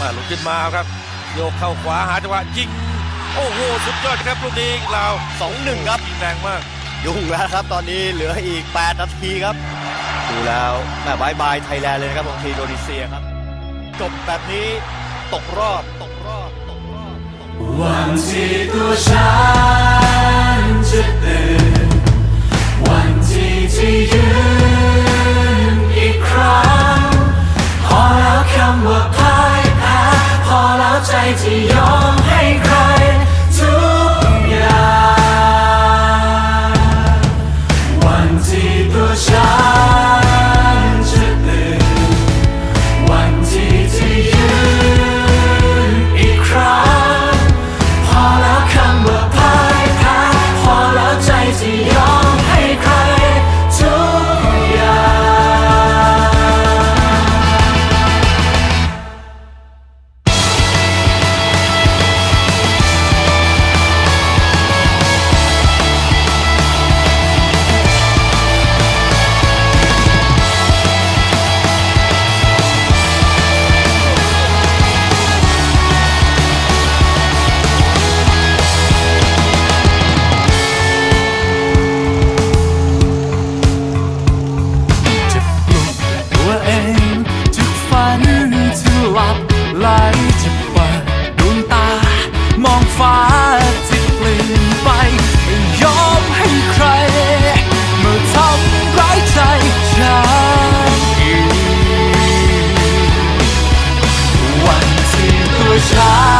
มาลุกขึ้นมาครับ โยกเข้าขวาหาจังหวะยิง โอ้โห สุดยอดครับลูกนี้เราวสองหนึ่งครับ ยิงแรงมาก ยุ่งแล้วครับ ตอนนี้เหลืออีก 8 นาทีครับ ดูแล้วแม่บายบายไทยแลนด์เลยนะครับของทีมอินโดนีเซียครับ จบแบบนี้ตกรอบตกรอบตกรอบตกรอบ ที่ยอมให้ใคร หลับไหลจะเปิดดวงตา มองฟ้าจะเปลี่ยนไป ไม่ยอมให้ใครมาทำร้ายใจฉันอีวันที่ตัวฉัน